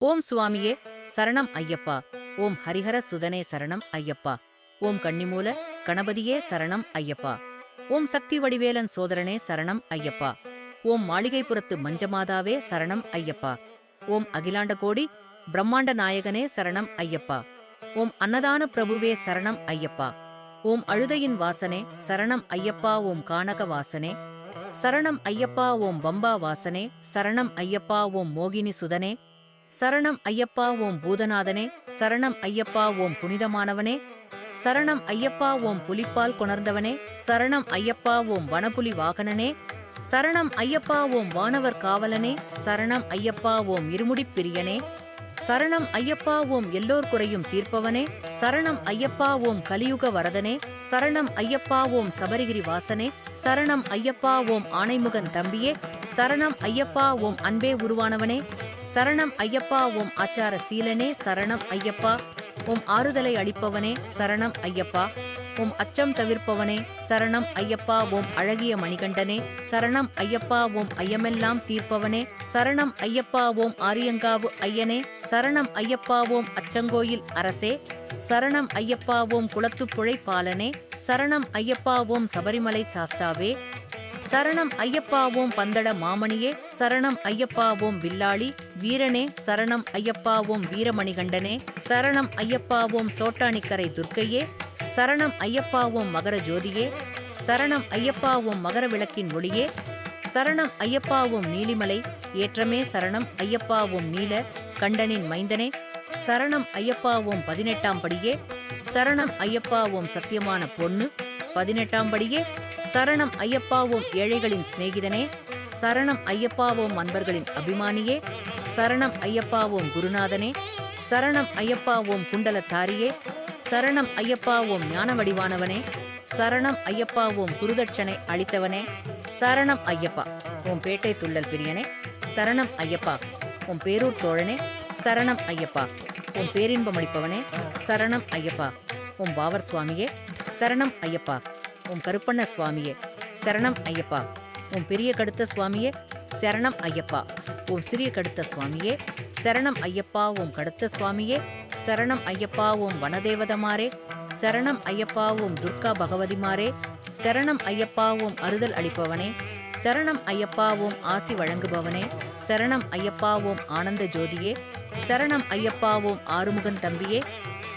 ஓம் சுவாமியே சரணம் ஐயப்பா ஓம் ஹரிஹர சுதனே சரணம் ஐயப்பா ஓம் கன்னிமூல கணபதியே சரணம் ஐயப்பா ஓம் சக்தி வடிவேலன் சோதரனே சரணம் ஐயப்பா ஓம் மாளிகைப்புறத்து மஞ்சமாதாவே சரணம் ஐயப்பா ஓம் அகிலாண்ட கோடி பிரம்மாண்ட நாயகனே சரணம் ஐயப்பா ஓம் அன்னதான பிரபுவே சரணம் ஐயப்பா ஓம் அழுதையின் வாசனே சரணம் ஐயப்பா ஓம் கானக வாசனே சரணம் ஐயப்பா ஓம் பம்பா வாசனே சரணம் ஐயப்பா ஓம் மோகினி சுதனே சரணம் ஐயப்பா ஓம் பூதநாதனே. சரணம் ஐயப்பா ஓம் புனிதமானவனே. சரணம் ஐயப்பா ஓம் புலிப்பால் கொணர்ந்தவனே. சரணம் ஐயப்பா ஓம் வனப்புலி வாகனனே. சரணம் ஐயப்பா ஓம் வானவர் காவலனே. சரணம் ஐயப்பா ஓம் இருமுடிப் பிரியனே. சரணம் ஐயப்பா ஓம் எல்லோர் குறையும் தீர்ப்பவனே. சரணம் ஐயப்பா ஓம் கலியுக வரதனே. சரணம் ஐயப்பா ஓம் சபரிகிரி வாசனே. சரணம் ஐயப்பா ஓம் ஆணைமுகன் தம்பியே. சரணம் ஐயப்பா ஓம் அன்பே உருவானவனே. சரணம் ஐயப்பா ஓம் ஆச்சார சீலனே. சரணம் ஐயப்பா ஓம் ஆறுதலை அளிப்பவனே. சரணம் ஐயப்பா. உம் அச்சம் தவிர்ப்பவனே சரணம் ஐயப்பா ஓம் அழகிய மணிகண்டனே சரணம் ஐயப்பா ஓம் ஐயமெல்லாம் தீர்ப்பவனே சரணம் ஐயப்பா ஓம் ஆரியங்காவு ஐயனே சரணம் ஐயப்பா ஓம் அச்சங்கோயில் அரசே சரணம் ஐயப்பா ஓம் குளத்துப்புழை பாலனே சரணம் ஐயப்பா ஓம் சபரிமலை சாஸ்தாவே சரணம் ஐயப்பா ஓம் பந்தட மாமணியே சரணம் ஐயப்பா ஓம் வில்லாளி வீரனே சரணம் ஐயப்பா ஓம் வீரமணிகண்டனே சரணம் ஐயப்பா ஓம் சோட்டானிக்கரை துர்க்கையே சரணம் ஐயப்பா ஓம் மகர ஜோதியே சரணம் ஐயப்பா ஓம் மகர விளக்கின் ஒளியே சரணம் ஐயப்பா ஓம் நீலிமலை ஏற்றமே சரணம் ஐயப்பா ஓம் நீல கண்டனின் மைந்தனே சரணம் ஐயப்பா ஓம் பதினெட்டாம் படியே சரணம் ஐயப்பா ஓம் சத்தியமான பொண்ணு பதினெட்டாம் படியே சரணம் ஐயப்பா ஓம் ஏழைகளின் சிநேகிதனே சரணம் ஐயப்பா ஓம் அன்பர்களின் அபிமானியே சரணம் ஐயப்பா ஓம் குருநாதனே சரணம் ஐயப்பா ஓம் குண்டலத்தாரியே சரணம் ஐயப்பா ஓம் ஞான வடிவானவனே சரணம் ஐயப்பா ஓம் குருதட்சணை அளித்தவனே சரணம் ஐயப்பா உன் பேட்டை துள்ளல் பிரியனே சரணம் ஐயப்பா உன் பேரூர் தோழனே சரணம் ஐயப்பா உன் பேரின்பம் அளிப்பவனே சரணம் ஐயப்பா உன் பாவர் சுவாமியே சரணம் ஐயப்பா உன் கருப்பண்ண சுவாமியே சரணம் ஐயப்பா உன் பெரிய கடுத்த சுவாமியே சரணம் ஐயப்பா உன் சிறிய கடுத்த சுவாமியே சரணம் ஐயப்பா உம் கடுத்த சுவாமியே சரணம் ஐயப்பா ஓம் வனதேவதமாரே. சரணம் ஐயப்பா ஓம் துர்கா பகவதிமாரே. சரணம் ஐயப்பா ஓம் அறுதல் அளிப்பவனே. சரணம் ஐயப்பா ஓம் ஆசி வழங்குபவனே. சரணம் ஐயப்பா ஓம் ஆனந்த ஜோதியே. சரணம் ஐயப்பா ஓம் ஆறுமுகன் தம்பியே.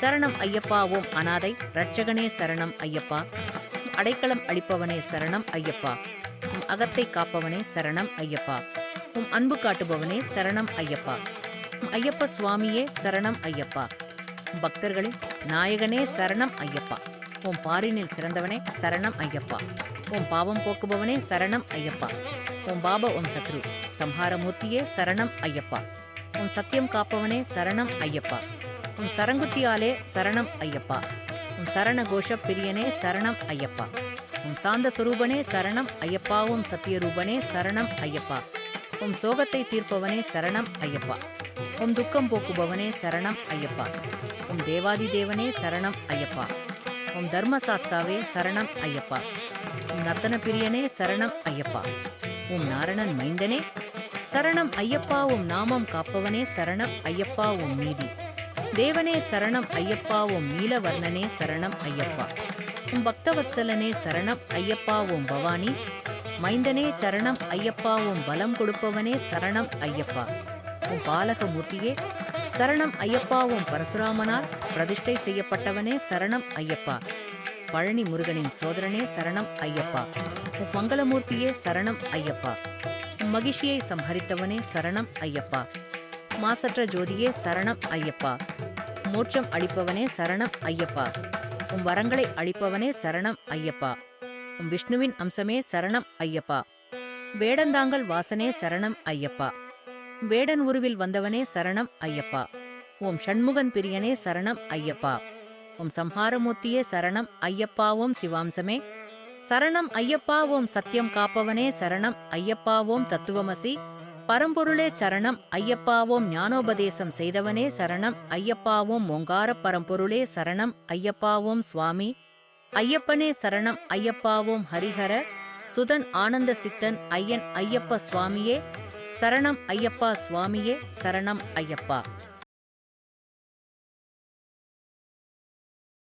சரணம் ஐயப்பா ஓம் அனாதை. ரட்சகனே சரணம் ஐயப்பா. அடைக்கலம் அளிப்பவனே சரணம் ஐயப்பா. உம் அகத்தை காப்பவனே சரணம் ஐயப்பா. உம் அன்பு காட்டுபவனே சரணம் ஐயப்பா. ஐயப்ப சுவாமியே சரணம் ஐயப்பா பக்தர்களின் நாயகனே சரணம் ஐயப்பா உன் பாரினில் சிறந்தவனே சரணம் ஐயப்பா உன் பாவம் போக்குபவனே சரணம் ஐயப்பா உன் பாப உன் சத்ரு சம்ஹாரமூர்த்தியே சரணம் ஐயப்பா உன் சத்தியம் காப்பவனே சரணம் ஐயப்பா உன் சரங்குத்தியாலே சரணம் ஐயப்பா உன் சரண கோஷ பிரியனே சரணம் ஐயப்பா உன் சாந்த சுரூபனே சரணம் ஐயப்பாவும் சத்தியரூபனே சரணம் ஐயப்பா உம் சோகத்தை தீர்ப்பவனே சரணம் ஐயப்பா உம் துக்கம் போக்குபவனே சரணம் ஐயப்பா உம் தேவாதி தேவனே சரணம் ஐயப்பா உம் தர்மசாஸ்தாவே சரணம் ஐயப்பா உம் நர்த்தன பிரியனே சரணம் ஐயப்பா உம் நாரணன் மைந்தனே சரணம் ஐயப்பா உம் நாமம் காப்பவனே சரணம் ஐயப்பா உம் நீதி தேவனே சரணம் ஐயப்பா உம் நீலவர்ணனே சரணம் ஐயப்பா உம் பக்தவத்சலனே சரணம் ஐயப்பா உம் பவானி மைந்தனே சரணம் ஐயப்பா உன் பலம் கொடுப்பவனே சரணம் ஐயப்பா. உன் பாலகமூர்த்தியே சரணம் ஐயப்பா உன் பரசுராமனால் பிரதிஷ்டை செய்யப்பட்டவனே சரணம் ஐயப்பா. பழனி முருகனின் சோதரனே சரணம் ஐயப்பா. உன் மங்களமூர்த்தியே சரணம் ஐயப்பா. மகிழ்ச்சியை மகிஷியை சம்ஹரித்தவனே சரணம் ஐயப்பா. மாசற்ற ஜோதியே சரணம் ஐயப்பா. மோட்சம் அளிப்பவனே சரணம் ஐயப்பா. உன் வரங்களை அளிப்பவனே சரணம் ஐயப்பா. விஷ்ணுவின் அம்சமே சரணம் ஐயப்பா வேடந்தாங்கல் வாசனே சரணம் ஐயப்பா வேடன் உருவில் வந்தவனே சரணம் ஐயப்பா ஓம் ஷண்முகன் பிரியனே சரணம் ஐயப்பா ஓம் சம்ஹாரமூர்த்தியே சரணம் ஐயப்பா ஓம் சிவாம்சமே சரணம் ஐயப்பா ஓம் சத்தியம் காப்பவனே சரணம் ஐயப்பா ஓம் தத்துவமசி பரம்பொருளே சரணம் ஐயப்பாவோம் ஞானோபதேசம் செய்தவனே சரணம் ஐயப்பாவோம் ஓங்கார பரம்பொருளே சரணம் ஐயப்பாவோம் சுவாமி ஐயப்பனே சரணம் ஐயப்பாவோம் ஹரிஹர சுதன் ஆனந்த சித்தன் ஐயன் ஐயப்ப சுவாமியே. சரணம் ஐயப்பா சுவாமியே சரணம் ஐயப்பா.